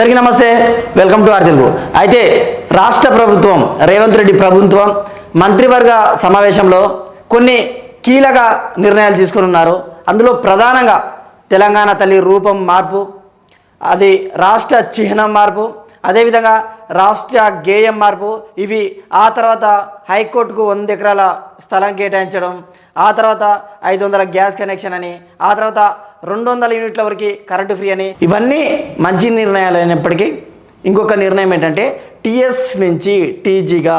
అందరికీ నమస్తే. Welcome to are Telugu అయితే రాష్ట్ర ప్రభుత్వం రేవంత్ రెడ్డి ప్రభుత్వం మంత్రివర్గ సమావేశంలో కొన్ని కీలక నిర్ణయాలు తీసుకుని ఉన్నారు. అందులో ప్రధానంగా తెలంగాణ తల్లి రూపం మార్పు అది రాష్ట్ర చిహ్నం మార్పు అదేవిధంగా రాష్ట్ర గేయం మార్పు ఇవి ఆ తర్వాత హైకోర్టుకు వంద ఎకరాల స్థలం కేటాయించడం ఆ తర్వాత ఐదు వందల గ్యాస్ కనెక్షన్ అని ఆ తర్వాత రెండు వందల యూనిట్ల వరకు కరెంటు ఫ్రీ అని. ఇవన్నీ మంచి నిర్ణయాలు అయినప్పటికీ ఇంకొక నిర్ణయం ఏంటంటే టీఎస్ నుంచి టీజీగా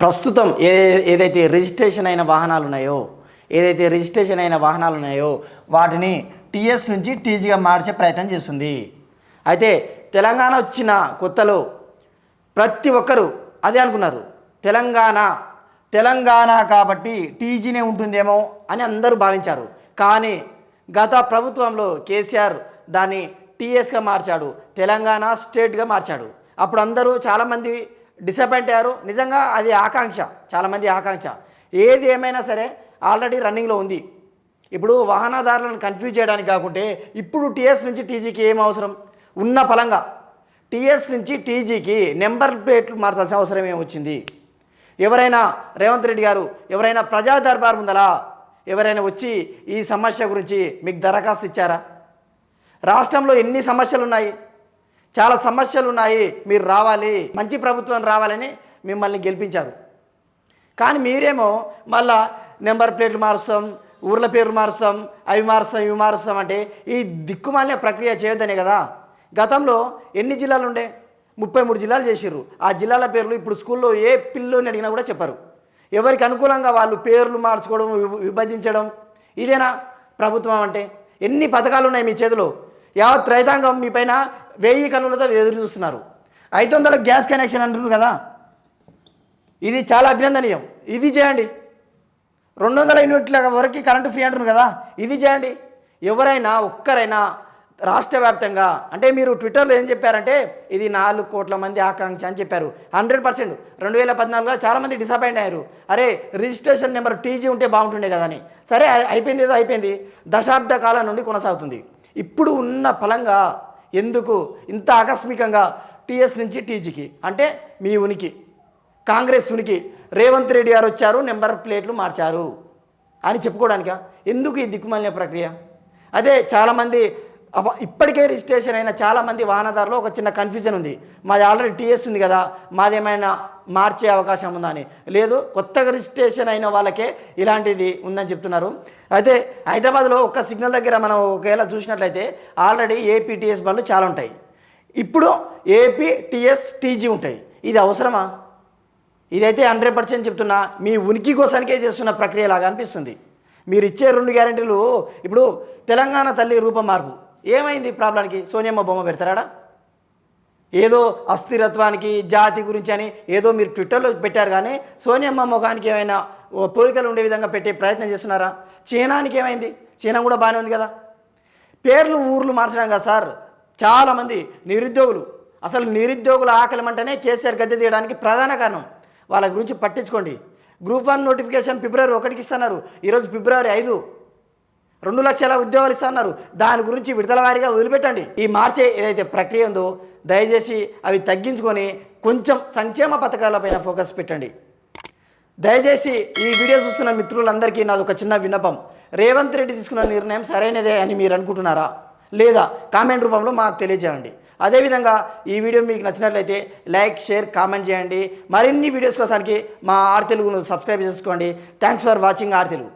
ప్రస్తుతం ఏ ఏదైతే రిజిస్ట్రేషన్ అయిన వాహనాలు ఉన్నాయో ఏదైతే రిజిస్ట్రేషన్ అయిన వాహనాలు ఉన్నాయో వాటిని టీఎస్ నుంచి టీజీగా మార్చే ప్రయత్నం చేస్తుంది. అయితే తెలంగాణ వచ్చిన కొత్తలో ప్రతి ఒక్కరూ అదే అనుకున్నారు. తెలంగాణ తెలంగాణ కాబట్టి టీజీనే ఉంటుందేమో అని అందరూ భావించారు. కానీ గత ప్రభుత్వంలో కేసీఆర్ దాన్ని టీఎస్గా మార్చాడు తెలంగాణ స్టేట్గా మార్చాడు. అప్పుడు అందరూ చాలామంది డిసప్పాయింట్ అయ్యారు. నిజంగా అది ఆకాంక్ష చాలామంది ఆకాంక్ష. ఏది ఏమైనా సరే ఆల్రెడీ రన్నింగ్లో ఉంది. ఇప్పుడు వాహనదారులను కన్ఫ్యూజ్ చేయడానికి కాకుంటే ఇప్పుడు టీఎస్ నుంచి టీజీకి ఏం అవసరం? ఉన్న పలంగా టీఎస్ నుంచి టీజీకి నెంబర్ ప్లేట్లు మార్చాల్సిన అవసరం ఏమొచ్చింది ఎవరైనా రేవంత్ రెడ్డి గారు ఎవరైనా ప్రజా దర్బార్ ముందలా ఎవరైనా వచ్చి ఈ సమస్య గురించి మీకు దరఖాస్తు ఇచ్చారా? రాష్ట్రంలో ఎన్ని సమస్యలు ఉన్నాయి చాలా సమస్యలు ఉన్నాయి మీరు రావాలి మంచి ప్రభుత్వం రావాలని మిమ్మల్ని గెలిపించారు. కానీ మీరేమో మళ్ళా నెంబర్ ప్లేట్లు మారుస్తాం ఊర్ల పేర్లు మారుస్తాం అవి మారుస్తాం ఇవి మారుస్తాం అంటే ఈ దిక్కుమాలిన ప్రక్రియ చేయొద్దనే కదా. గతంలో ఎన్ని జిల్లాలు ఉండే ముప్పై మూడు జిల్లాలు చేసిర్రు. ఆ జిల్లాల పేర్లు ఇప్పుడు స్కూల్లో ఏ పిల్లోని అడిగినా కూడా చెప్పరు. ఎవరికి అనుకూలంగా వాళ్ళు పేర్లు మార్చుకోవడం విభ- విభజించడం ఇదేనా ప్రభుత్వం అంటే? ఎన్ని పథకాలు ఉన్నాయి మీ చేతిలో? యావత్ రైతాంగం మీ పైన వెయ్యి కన్నులతో ఎదురు చూస్తున్నారు. ఐదు వందల గ్యాస్ కనెక్షన్ అంటున్నారు కదా? ఇది చాలా అభినందనీయం. ఇది చేయండి. రెండు వందల యూనిట్ల వరకు కరెంటు ఫ్రీ అంటున్నారు కదా? ఇది చేయండి. ఎవరైనా ఒక్కరైనా రాష్ట్ర వ్యాప్తంగా. అంటే మీరు ట్విట్టర్లో ఏం చెప్పారంటే ఇది నాలుగు కోట్ల మంది ఆకాంక్ష అని చెప్పారు. Hundred percent. రెండు వేల పద్నాలుగులో చాలామంది డిసప్పాయింట్ అయ్యారు. అరే రిజిస్ట్రేషన్ నెంబర్ టీజీ ఉంటే బాగుంటుండే కదా అని సరే అయిపోయింది ఏదో అయిపోయింది. దశాబ్ద కాలం నుండి కొనసాగుతుంది. ఇప్పుడు ఉన్న ఫలంగా ఎందుకు ఇంత ఆకస్మికంగా టీఎస్ నుంచి టీజీకి? అంటే మీ ఉనికి కాంగ్రెస్ ఉనికి. రేవంత్ రెడ్డి గారు వచ్చారు నెంబర్ ప్లేట్లు మార్చారు. అని చెప్పుకోవడానిక? ఎందుకు ఈ దిక్కుమాలిన ప్రక్రియ? అదే చాలామంది ఇప్పటికే రిజిస్ట్రేషన్ అయిన చాలామంది వాహనదారులు ఒక చిన్న కన్ఫ్యూజన్ ఉంది. మాది ఆల్రెడీ టీఎస్ ఉంది కదా మాదేమైనా మార్చే అవకాశం ఉందా అని. లేదు కొత్తగా రిజిస్ట్రేషన్ అయిన వాళ్ళకే ఇలాంటిది ఉందని చెప్తున్నారు. అయితే హైదరాబాద్లో ఒక సిగ్నల్ దగ్గర మనం ఒకవేళ చూసినట్లయితే ఆల్రెడీ ఏపీటీఎస్ బండ్లు చాలా ఉంటాయి. ఇప్పుడు ఏపీటీఎస్ టీజీ ఉంటాయి. ఇది అవసరమా? ఇదైతే హండ్రెడ్ పర్సెంట్ చెప్తున్నా మీ ఉనికి కోసానికే చేస్తున్న ప్రక్రియలాగా అనిపిస్తుంది. మీరు ఇచ్చే రెండు గ్యారెంటీలు ఇప్పుడు తెలంగాణ తల్లి రూపం మార్పు. ఏమైంది ప్రాబ్లానికి సోనియమ్మ బొమ్మ పెడతారా ఏదో అస్థిరత్వానికి జాతి గురించి అని ఏదో మీరు ట్విట్టర్లో పెట్టారు కానీ సోనియమ్మ ముఖానికి ఏమైనా ఓ పోలికలు ఉండే విధంగా పెట్టే ప్రయత్నం చేస్తున్నారా? చీనానికి ఏమైంది? చీనా కూడా బాగానే ఉంది కదా? పేర్లు ఊర్లు మార్చడం కదా సార్. చాలామంది నిరుద్యోగులు. అసలు నిరుద్యోగుల ఆకలి అంటేనే కేసీఆర్ గద్దె తీయడానికి ప్రధాన కారణం. వాళ్ళ గురించి పట్టించుకోండి. గ్రూప్ వన్ నోటిఫికేషన్ ఫిబ్రవరి ఒకటికి ఇస్తున్నారు. ఈరోజు ఫిబ్రవరి ఐదు. రెండు లక్షల ఉద్యోగాలు ఇస్తున్నారు దాని గురించి విడుదల వారిగా వదిలిపెట్టండి. ఈ మార్చే ఏదైతే ప్రక్రియ ఉందో దయచేసి అవి తగ్గించుకొని కొంచెం సంక్షేమ పథకాలపైన ఫోకస్ పెట్టండి. దయచేసి ఈ వీడియో చూస్తున్న మిత్రులందరికీ నాది ఒక చిన్న విన్నపం. రేవంత్ రెడ్డి తీసుకున్న నిర్ణయం సరైనదే అని మీరు అనుకుంటున్నారా? లేదా కామెంట్ రూపంలో మాకు తెలియజేయండి. అదేవిధంగా ఈ వీడియో మీకు నచ్చినట్లయితే లైక్ షేర్ కామెంట్ చేయండి. మరిన్ని వీడియోస్ కోసానికి మా ఆర్ తెలుగును సబ్స్క్రైబ్ చేసుకోండి. Thanks for watching R Telugu.